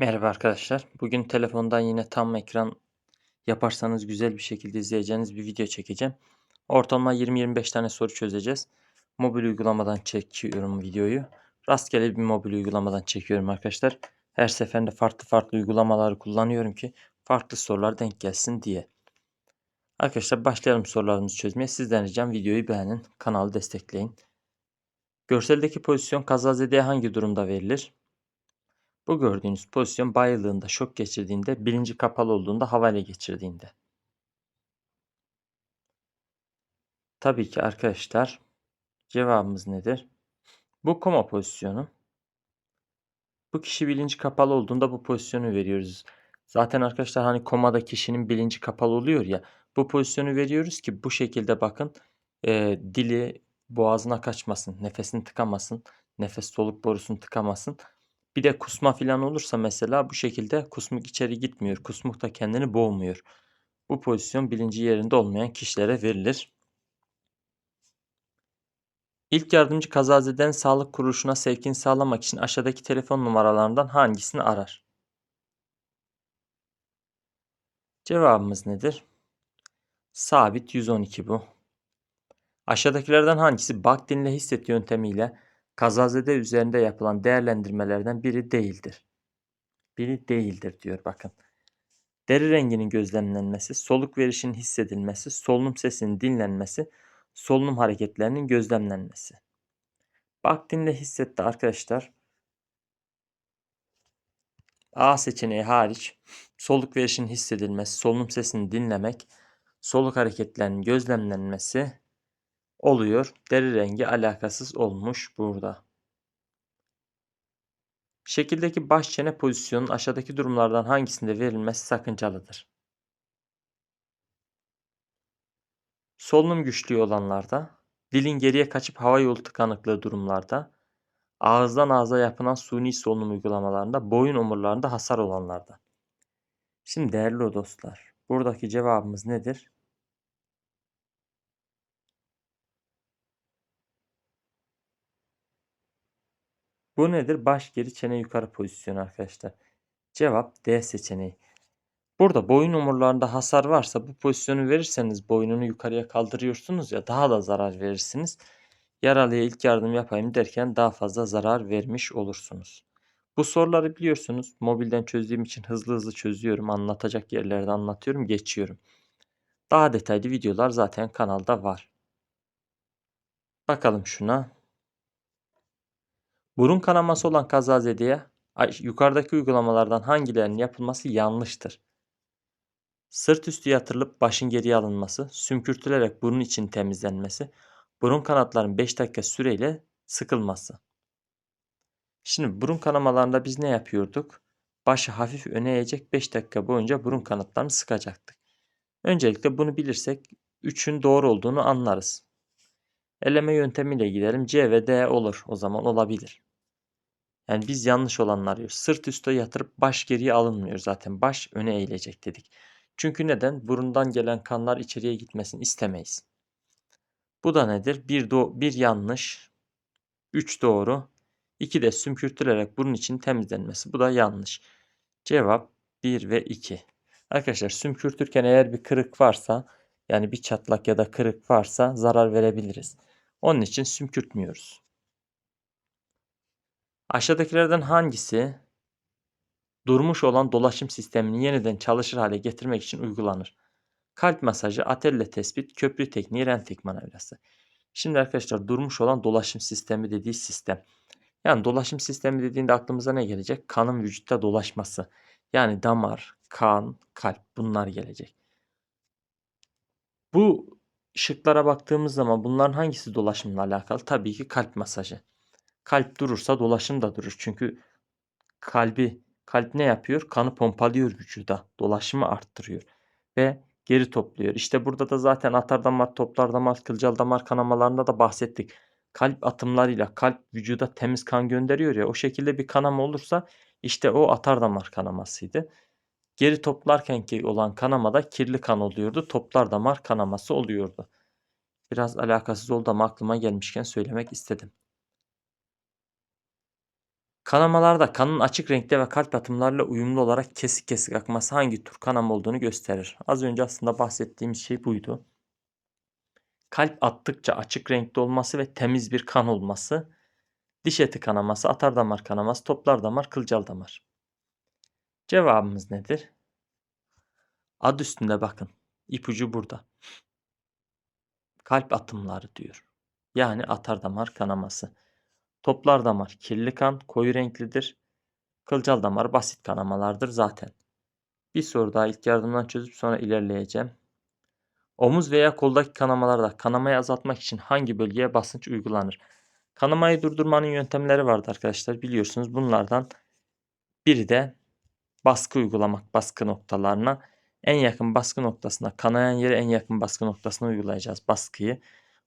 Merhaba arkadaşlar. Bugün telefondan yine tam ekran yaparsanız güzel bir şekilde izleyeceğiniz bir video çekeceğim. Ortalama 20-25 tane soru çözeceğiz. Mobil uygulamadan çekiyorum videoyu. Rastgele bir mobil uygulamadan çekiyorum arkadaşlar. Her seferinde farklı farklı uygulamaları kullanıyorum ki farklı sorular denk gelsin diye. Arkadaşlar başlayalım sorularımızı çözmeye. Sizden ricam videoyu beğenin, kanalı destekleyin. Görseldeki pozisyon kazazedeye hangi durumda verilir? Bu gördüğünüz pozisyon bayıldığında, şok geçirdiğinde, bilinci kapalı olduğunda, havale geçirdiğinde. Tabii ki arkadaşlar cevabımız nedir? Bu koma pozisyonu. Bu kişi bilinci kapalı olduğunda bu pozisyonu veriyoruz. Zaten arkadaşlar hani komada kişinin bilinci kapalı oluyor ya. Bu pozisyonu veriyoruz ki bu şekilde bakın e, dili boğazına kaçmasın, nefesini tıkamasın, nefes soluk borusunu tıkamasın. Bir de kusma falan olursa mesela bu şekilde kusmuk içeri gitmiyor. Kusmuk da kendini boğmuyor. Bu pozisyon bilinci yerinde olmayan kişilere verilir. İlk yardımcı kazazeden sağlık kuruluşuna sevkini sağlamak için aşağıdaki telefon numaralarından hangisini arar? Cevabımız nedir? Sabit 112 bu. Aşağıdakilerden hangisi bak dinle hisset yöntemiyle kazazede üzerinde yapılan değerlendirmelerden biri değildir? Biri değildir diyor bakın. Deri renginin gözlemlenmesi, soluk verişin hissedilmesi, solunum sesinin dinlenmesi, solunum hareketlerinin gözlemlenmesi. Bak dinle hissetti arkadaşlar. A seçeneği hariç soluk verişin hissedilmesi, solunum sesini dinlemek, soluk hareketlerinin gözlemlenmesi oluyor. Deri rengi alakasız olmuş burada. Şekildeki baş çene pozisyonun aşağıdaki durumlardan hangisinde verilmesi sakıncalıdır? Solunum güçlüğü olanlarda, dilin geriye kaçıp hava yolu tıkanıklığı durumlarda, ağızdan ağza yapılan suni solunum uygulamalarında, boyun omurlarında hasar olanlarda. Şimdi değerli dostlar, buradaki cevabımız nedir? Bu nedir? Baş geri çene yukarı pozisyonu arkadaşlar. Cevap D seçeneği. Burada boyun omurlarında hasar varsa bu pozisyonu verirseniz boynunu yukarıya kaldırıyorsunuz ya daha da zarar verirsiniz. Yaralıya ilk yardım yapayım derken daha fazla zarar vermiş olursunuz. Bu soruları biliyorsunuz. Mobilden çözdüğüm için hızlı hızlı çözüyorum. Anlatacak yerlerde anlatıyorum, geçiyorum. Daha detaylı videolar zaten kanalda var. Bakalım şuna. Burun kanaması olan kazazedeye yukarıdaki uygulamalardan hangilerinin yapılması yanlıştır? Sırt üstü yatırılıp başın geriye alınması, sümkürtülerek burun için temizlenmesi, burun kanatlarının 5 dakika süreyle sıkılması. Şimdi burun kanamalarında biz ne yapıyorduk? Başı hafif öne eğecek 5 dakika boyunca burun kanatlarını sıkacaktık. Öncelikle bunu bilirsek 3'ün doğru olduğunu anlarız. Eleme yöntemiyle gidelim. C ve D olur. O zaman olabilir. Yani biz yanlış olanlar arıyoruz. Sırt üstte yatırıp baş geriye alınmıyor zaten. Baş öne eğilecek dedik. Çünkü neden? Burundan gelen kanlar içeriye gitmesini istemeyiz. Bu da nedir? Bir, do bir yanlış, 3 doğru, 2 de sümkürtülerek burun için temizlenmesi. Bu da yanlış. Cevap 1 ve 2. Arkadaşlar sümkürtürken eğer bir kırık varsa yani bir çatlak ya da kırık varsa zarar verebiliriz. Onun için sümkürtmüyoruz. Aşağıdakilerden hangisi durmuş olan dolaşım sistemini yeniden çalışır hale getirmek için uygulanır? Kalp masajı, atelle tespit, köprü tekniği, rentek manevrası. Şimdi arkadaşlar durmuş olan dolaşım sistemi dediği sistem. Yani dolaşım sistemi dediğinde aklımıza ne gelecek? Kanın vücutta dolaşması. Yani damar, kan, kalp bunlar gelecek. Bu şıklara baktığımız zaman bunların hangisi dolaşımla alakalı? Tabii ki kalp masajı. Kalp durursa dolaşım da durur. Çünkü kalbi kalp ne yapıyor? Kanı pompalıyor vücuda. Dolaşımı arttırıyor ve geri topluyor. İşte burada da zaten atar damar, toplar damar, kılcal damar kanamalarında da bahsettik. Kalp atımlarıyla kalp vücuda temiz kan gönderiyor ya o şekilde bir kanama olursa işte o atar damar kanamasıydı. Geri toplarken ki olan kanamada kirli kan oluyordu. Toplar damar kanaması oluyordu. Biraz alakasız oldu ama aklıma gelmişken söylemek istedim. Kanamalarda kanın açık renkte ve kalp atımlarıyla uyumlu olarak kesik kesik akması hangi tür kanama olduğunu gösterir. Az önce aslında bahsettiğimiz şey buydu. Kalp attıkça açık renkte olması ve temiz bir kan olması, diş eti kanaması, atar damar kanaması, toplar damar, kılcal damar. Cevabımız nedir? Ad üstünde bakın. İpucu burada. Kalp atımları diyor. Yani atar damar kanaması. Toplar damar kirli kan, koyu renklidir. Kılcal damar basit kanamalardır zaten. Bir soru daha ilk yardımdan çözüp sonra ilerleyeceğim. Omuz veya koldaki kanamalarda kanamayı azaltmak için hangi bölgeye basınç uygulanır? Kanamayı durdurmanın yöntemleri vardı arkadaşlar biliyorsunuz. Bunlardan biri de baskı uygulamak baskı noktalarına. En yakın baskı noktasına kanayan yere en yakın baskı noktasına uygulayacağız baskıyı.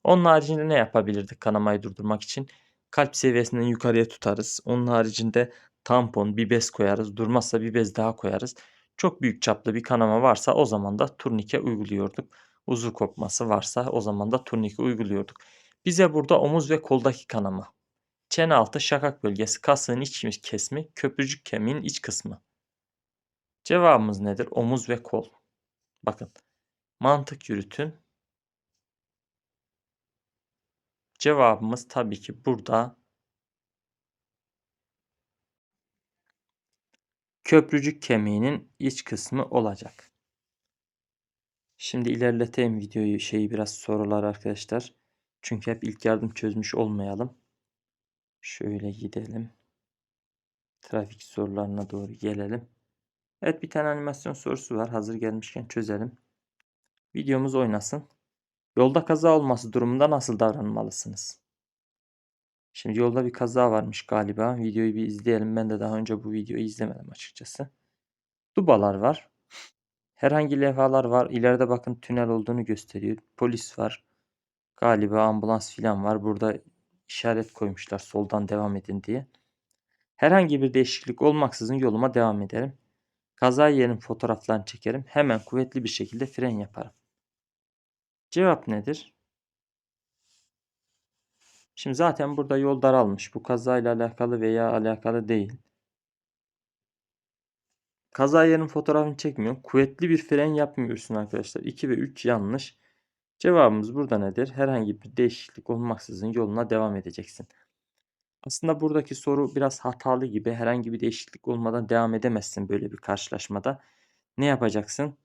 Onun haricinde ne yapabilirdik kanamayı durdurmak için? Kalp seviyesinden yukarıya tutarız. Onun haricinde tampon, bir bez koyarız. Durmazsa bir bez daha koyarız. Çok büyük çaplı bir kanama varsa o zaman da turnike uyguluyorduk. Uzuv kopması varsa o zaman da turnike uyguluyorduk. Bize burada omuz ve koldaki kanama. Çene altı şakak bölgesi, kasığın iç kesimi, köprücük kemiğin iç kısmı. Cevabımız nedir? Omuz ve kol. Bakın. Mantık yürütün. Cevabımız tabii ki burada köprücük kemiğinin iç kısmı olacak. Şimdi ilerleteyim videoyu şeyi biraz sorular arkadaşlar. Çünkü hep ilk yardım çözmüş olmayalım. Şöyle gidelim. Trafik sorularına doğru gelelim. Evet bir tane animasyon sorusu var. Hazır gelmişken çözelim. Videomuz oynasın. Yolda kaza olması durumunda nasıl davranmalısınız? Şimdi yolda bir kaza varmış galiba. Videoyu bir izleyelim. Ben de daha önce bu videoyu izlemedim açıkçası. Dubalar var. Herhangi levhalar var. İleride bakın tünel olduğunu gösteriyor. Polis var. Galiba ambulans filan var. Burada işaret koymuşlar soldan devam edin diye. Herhangi bir değişiklik olmaksızın yoluma devam ederim. Kaza yerinin fotoğraflarını çekerim. Hemen kuvvetli bir şekilde fren yaparım. Cevap nedir? Şimdi zaten burada yol daralmış. Bu kazayla alakalı veya alakalı değil. Kaza yerinin fotoğrafını çekmiyor. Kuvvetli bir fren yapmıyorsun arkadaşlar. 2 ve 3 yanlış. Cevabımız burada nedir? Herhangi bir değişiklik olmaksızın yoluna devam edeceksin. Aslında buradaki soru biraz hatalı gibi. Herhangi bir değişiklik olmadan devam edemezsin böyle bir karşılaşmada. Ne yapacaksın?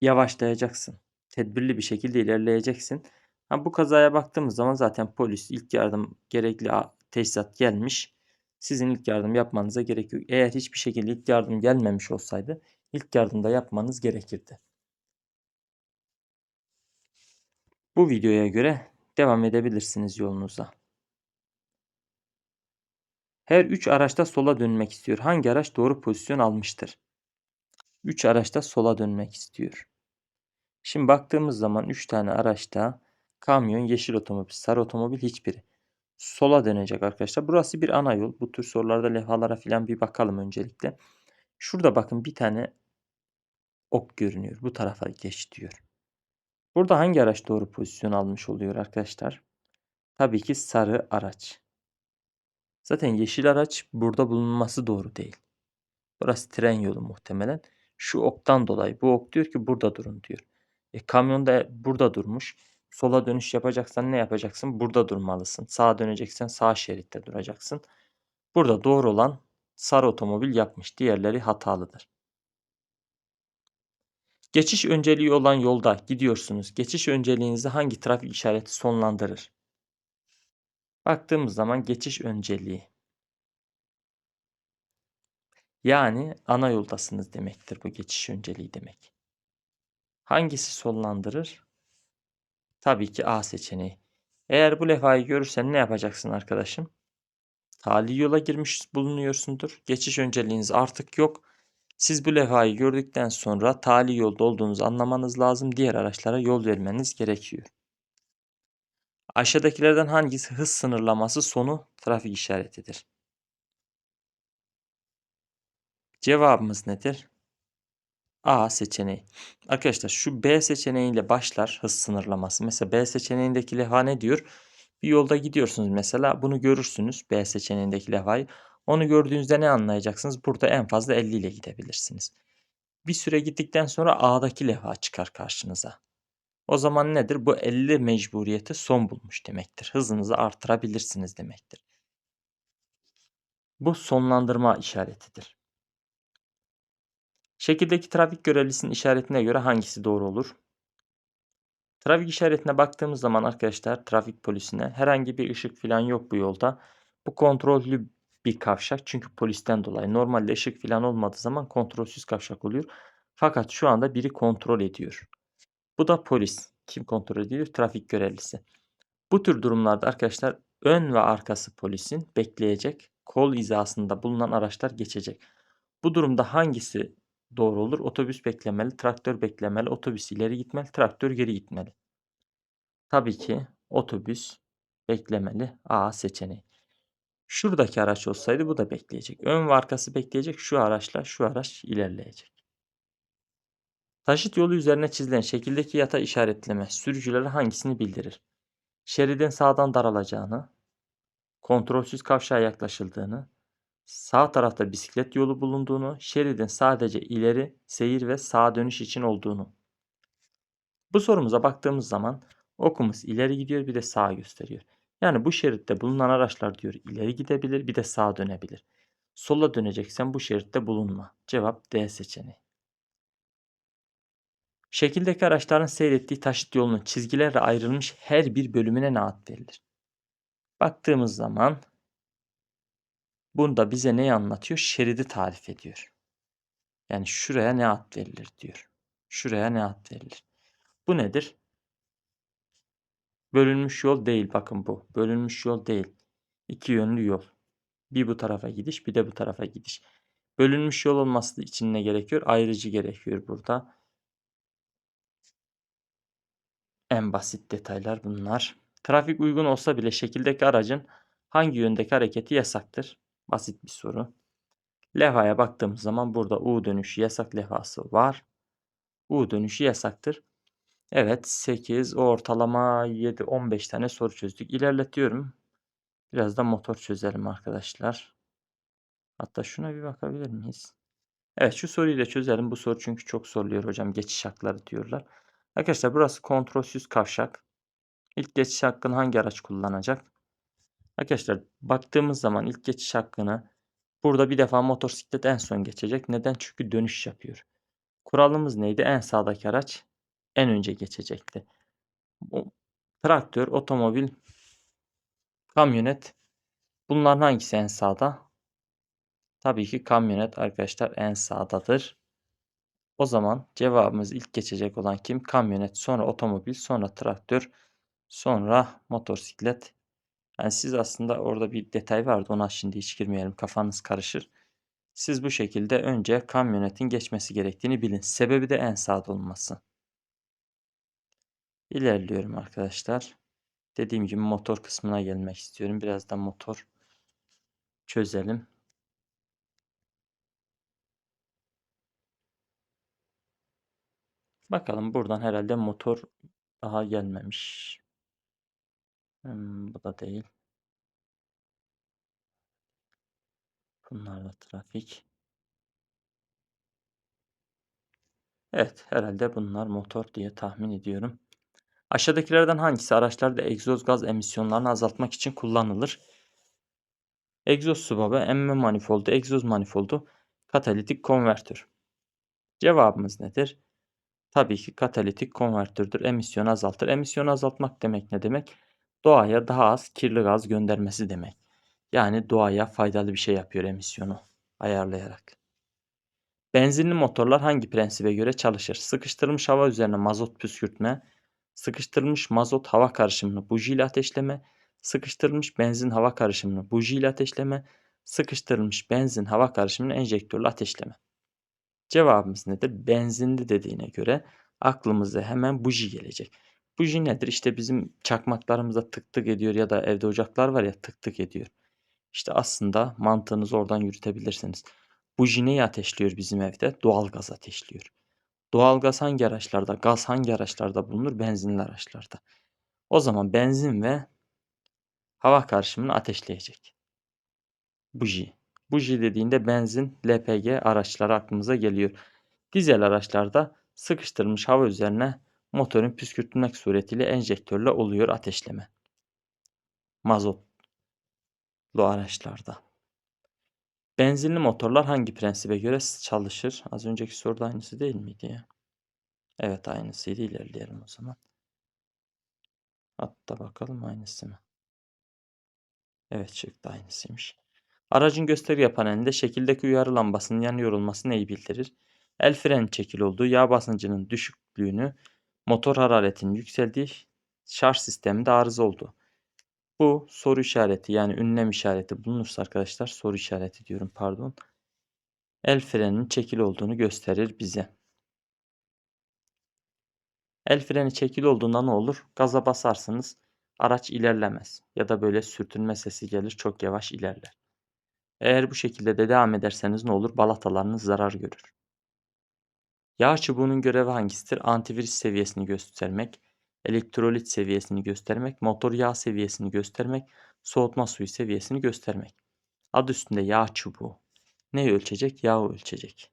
Yavaşlayacaksın. Tedbirli bir şekilde ilerleyeceksin. Ha, bu kazaya baktığımız zaman zaten polis ilk yardım gerekli teçhizat gelmiş. Sizin ilk yardım yapmanıza gerek yok. Eğer hiçbir şekilde ilk yardım gelmemiş olsaydı ilk yardımda yapmanız gerekirdi. Bu videoya göre devam edebilirsiniz yolunuza. Her 3 araçta sola dönmek istiyor. Hangi araç doğru pozisyon almıştır? 3 araçta sola dönmek istiyor. Şimdi baktığımız zaman 3 tane araçta kamyon, yeşil otomobil, sarı otomobil hiçbiri. Sola dönecek arkadaşlar. Burası bir ana yol. Bu tür sorularda levhalara falan bir bakalım öncelikle. Şurada bakın bir tane ok görünüyor. Bu tarafa geç diyor. Burada hangi araç doğru pozisyon almış oluyor arkadaşlar? Tabii ki sarı araç. Zaten yeşil araç burada bulunması doğru değil. Burası tren yolu muhtemelen. Şu oktan dolayı bu ok diyor ki burada durun diyor. E, kamyon da burada durmuş. Sola dönüş yapacaksan ne yapacaksın? Burada durmalısın. Sağa döneceksen sağ şeritte duracaksın. Burada doğru olan sarı otomobil yapmış. Diğerleri hatalıdır. Geçiş önceliği olan yolda gidiyorsunuz. Geçiş önceliğinizi hangi trafik işareti sonlandırır? Baktığımız zaman geçiş önceliği. Yani ana yoldasınız demektir bu geçiş önceliği demek. Hangisi sonlandırır? Tabii ki A seçeneği. Eğer bu levhayı görürsen ne yapacaksın arkadaşım? Tali yola girmiş bulunuyorsundur. Geçiş önceliğiniz artık yok. Siz bu levhayı gördükten sonra tali yolda olduğunuzu anlamanız lazım. Diğer araçlara yol vermeniz gerekiyor. Aşağıdakilerden hangisi hız sınırlaması sonu trafik işaretidir? Cevabımız nedir? A seçeneği. Arkadaşlar şu B seçeneğiyle başlar hız sınırlaması. Mesela B seçeneğindeki levha ne diyor? Bir yolda gidiyorsunuz mesela bunu görürsünüz B seçeneğindeki levhayı. Onu gördüğünüzde ne anlayacaksınız? Burada en fazla 50 ile gidebilirsiniz. Bir süre gittikten sonra A'daki levha çıkar karşınıza. O zaman nedir? Bu 50 mecburiyeti son bulmuş demektir. Hızınızı artırabilirsiniz demektir. Bu sonlandırma işaretidir. Şekildeki trafik görevlisinin işaretine göre hangisi doğru olur? Trafik işaretine baktığımız zaman arkadaşlar trafik polisine herhangi bir ışık falan yok bu yolda. Bu kontrollü bir kavşak çünkü polisten dolayı. Normalde ışık falan olmadığı zaman kontrolsüz kavşak oluyor. Fakat şu anda biri kontrol ediyor. Bu da polis. Kim kontrol ediyor? Trafik görevlisi. Bu tür durumlarda arkadaşlar ön ve arkası polisin bekleyecek. Kol hizasında bulunan araçlar geçecek. Bu durumda hangisi doğru olur? Otobüs beklemeli, traktör beklemeli, otobüs ileri gitmeli, traktör geri gitmeli. Tabii ki otobüs beklemeli A seçeneği. Şuradaki araç olsaydı bu da bekleyecek. Ön ve arkası bekleyecek. Şu araçla şu araç ilerleyecek. Taşıt yolu üzerine çizilen şekildeki yata işaretleme sürücülere hangisini bildirir? Şeridin sağdan daralacağını, kontrolsüz kavşağa yaklaşıldığını, sağ tarafta bisiklet yolu bulunduğunu, şeridin sadece ileri seyir ve sağa dönüş için olduğunu. Bu sorumuza baktığımız zaman okumuz ileri gidiyor bir de sağa gösteriyor. Yani bu şeritte bulunan araçlar diyor ileri gidebilir bir de sağa dönebilir. Sola döneceksen bu şeritte bulunma. Cevap D seçeneği. Şekildeki araçların seyrettiği taşıt yolunun çizgilerle ayrılmış her bir bölümüne ne ad verilir? Baktığımız zaman bunda bize neyi anlatıyor? Şeridi tarif ediyor. Yani şuraya ne ad verilir diyor. Şuraya ne ad verilir? Bu nedir? Bölünmüş yol değil bakın bu. Bölünmüş yol değil. İki yönlü yol. Bir bu tarafa gidiş bir de bu tarafa gidiş. Bölünmüş yol olması için ne gerekiyor? Ayrıcı gerekiyor burada. En basit detaylar bunlar. Trafik uygun olsa bile şekildeki aracın hangi yöndeki hareketi yasaktır? Basit bir soru. Levhaya baktığımız zaman burada U dönüşü yasak levhası var. U dönüşü yasaktır. Evet 8 ortalama 7 15 tane soru çözdük. İlerletiyorum. Biraz da motor çözelim arkadaşlar. Hatta şuna bir bakabilir miyiz? Evet şu soruyu da çözelim. Bu soru çünkü çok soruluyor hocam. Geçiş hakları diyorlar. Arkadaşlar burası kontrolsüz kavşak. İlk geçiş hakkını hangi araç kullanacak? Arkadaşlar baktığımız zaman ilk geçiş hakkını burada bir defa motosiklet en son geçecek. Neden? Çünkü dönüş yapıyor. Kuralımız neydi? En sağdaki araç en önce geçecekti. Bu, traktör, otomobil, kamyonet bunların hangisi en sağda? Tabii ki kamyonet arkadaşlar en sağdadır. O zaman cevabımız ilk geçecek olan kim? Kamyonet, sonra otomobil, sonra traktör, sonra motosiklet. Yani siz aslında orada bir detay vardı. Ona şimdi hiç girmeyelim. Kafanız karışır. Siz bu şekilde önce kamyonetin geçmesi gerektiğini bilin. Sebebi de en sağda olması. İlerliyorum arkadaşlar. Dediğim gibi motor kısmına gelmek istiyorum. Biraz da motor çözelim. Bakalım buradan herhalde motor daha gelmemiş. Hmm, bu da değil. Bunlar da trafik. Evet herhalde bunlar motor diye tahmin ediyorum. Aşağıdakilerden hangisi araçlarda egzoz gaz emisyonlarını azaltmak için kullanılır? Egzoz subabı, emme manifoldu, egzoz manifoldu, katalitik konvertör. Cevabımız nedir? Tabii ki katalitik konvertördür. Emisyonu azaltır. Emisyonu azaltmak demek ne demek? Doğaya daha az kirli gaz göndermesi demek. Yani doğaya faydalı bir şey yapıyor emisyonu ayarlayarak. Benzinli motorlar hangi prensibe göre çalışır? Sıkıştırılmış hava üzerine mazot püskürtme, sıkıştırılmış mazot hava karışımını buji ile ateşleme, sıkıştırılmış benzin hava karışımını buji ile ateşleme, sıkıştırılmış benzin hava karışımını enjektörle ateşleme. Cevabımız nedir? Benzinli dediğine göre aklımıza hemen buji gelecek. Buji nedir? İşte bizim çakmaklarımızda tık tık ediyor ya da evde ocaklar var ya tık tık ediyor. İşte aslında mantığınızı oradan yürütebilirsiniz. Buji neyi ateşliyor bizim evde? Doğal gaz ateşliyor. Doğal gaz hangi araçlarda? Gaz hangi araçlarda bulunur? Benzinli araçlarda. O zaman benzin ve hava karışımını ateşleyecek. Buji. Buji dediğinde benzin, LPG araçları aklımıza geliyor. Dizel araçlarda sıkıştırılmış hava üzerine motorun püskürtülmek suretiyle enjektörle oluyor ateşleme. Mazotlu araçlarda. Benzinli motorlar hangi prensibe göre çalışır? Az önceki soruda aynısı değil miydi ya? Evet aynısıydı. İlerleyelim o zaman. Hatta bakalım aynısı mı? Evet çıktı aynısıymış. Aracın gösterge panelinde şekildeki uyarı lambasının yanıyor olması neyi bildirir? El freni çekili olduğu, yağ basıncının düşüklüğünü, motor hararetinin yükseldiği, şarj sisteminde arıza olduğu. Bu soru işareti yani ünlem işareti bulunursa arkadaşlar soru işareti diyorum pardon. El freninin çekili olduğunu gösterir bize. El freni çekili olduğunda ne olur? Gaza basarsınız araç ilerlemez ya da böyle sürtünme sesi gelir çok yavaş ilerler. Eğer bu şekilde de devam ederseniz ne olur? Balatalarınız zarar görür. Yağ çubuğunun görevi hangisidir? Antivirüs seviyesini göstermek, elektrolit seviyesini göstermek, motor yağ seviyesini göstermek, soğutma suyu seviyesini göstermek. Adı üstünde yağ çubuğu. Ne ölçecek? Yağı ölçecek.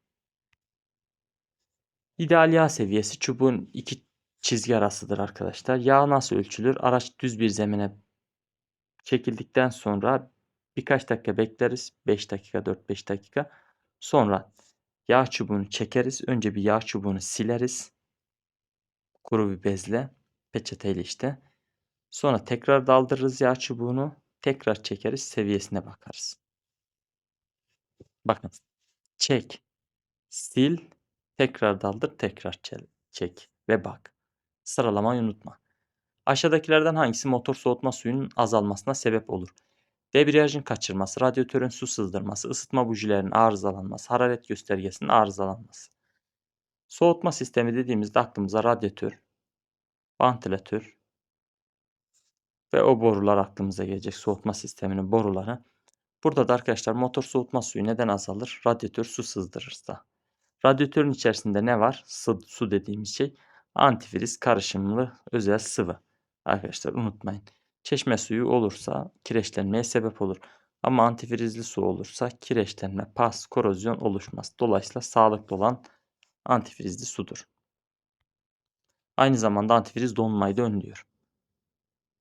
İdeal yağ seviyesi çubuğun iki çizgi arasıdır arkadaşlar. Yağ nasıl ölçülür? Araç düz bir zemine çekildikten sonra birkaç dakika bekleriz. 5 dakika, 4-5 dakika. Sonra yağ çubuğunu çekeriz. Önce bir yağ çubuğunu sileriz. Kuru bir bezle, peçeteyle işte. Sonra tekrar daldırırız yağ çubuğunu. Tekrar çekeriz, seviyesine bakarız. Bakın. Çek, sil, tekrar daldır, tekrar çek ve bak. Sıralamayı unutma. Aşağıdakilerden hangisi motor soğutma suyunun azalmasına sebep olur? Debriyajın kaçırması, radyatörün su sızdırması, ısıtma bujilerinin arızalanması, hararet göstergesinin arızalanması. Soğutma sistemi dediğimizde aklımıza radyatör, vantilatör ve o borular aklımıza gelecek. Soğutma sisteminin boruları. Burada da arkadaşlar motor soğutma suyu neden azalır? Radyatör su sızdırırsa. Radyatörün içerisinde ne var? Su, su dediğimiz şey antifriz karışımlı özel sıvı. Arkadaşlar unutmayın. Çeşme suyu olursa kireçlenmeye sebep olur. Ama antifrizli su olursa kireçlenme, pas, korozyon oluşmaz. Dolayısıyla sağlıklı olan antifrizli sudur. Aynı zamanda antifriz donmayı da önlüyor.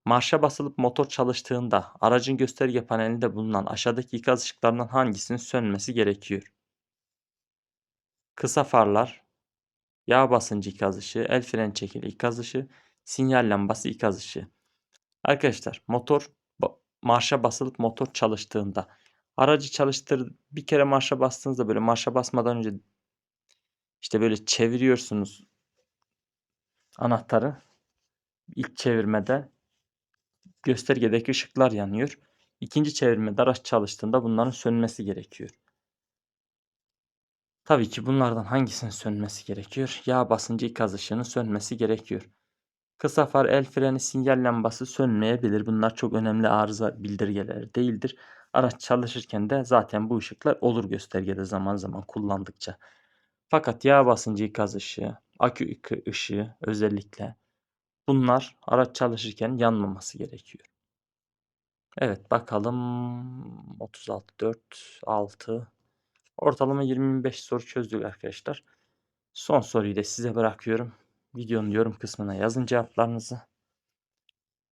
Marşa basılıp motor çalıştığında aracın gösterge panelinde bulunan aşağıdaki ikaz ışıklarından hangisinin sönmesi gerekiyor? Kısa farlar, yağ basıncı ikaz ışığı, el freni çekili ikaz ışığı, sinyal lambası ikaz ışığı. Arkadaşlar motor marşa basılıp motor çalıştığında aracı çalıştır bir kere marşa bastığınızda böyle marşa basmadan önce işte böyle çeviriyorsunuz anahtarı ilk çevirmede göstergedeki ışıklar yanıyor. İkinci çevirmede araç çalıştığında bunların sönmesi gerekiyor. Tabii ki bunlardan hangisinin sönmesi gerekiyor? Yağ basıncı ikaz ışığının sönmesi gerekiyor. Kısa far, el freni, sinyal lambası sönmeyebilir. Bunlar çok önemli arıza bildirgeleri değildir. Araç çalışırken de zaten bu ışıklar olur göstergede zaman zaman kullandıkça. Fakat yağ basıncı ikaz ışığı, akü ışığı özellikle bunlar araç çalışırken yanmaması gerekiyor. Evet bakalım 36 4 6 ortalama 25 soru çözdük arkadaşlar. Son soruyu da size bırakıyorum. Videonun yorum kısmına yazın cevaplarınızı.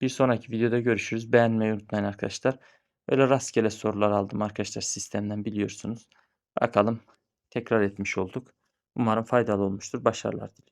Bir sonraki videoda görüşürüz. Beğenmeyi unutmayın arkadaşlar. Öyle rastgele sorular aldım arkadaşlar sistemden biliyorsunuz. Bakalım tekrar etmiş olduk. Umarım faydalı olmuştur. Başarılar diliyorum.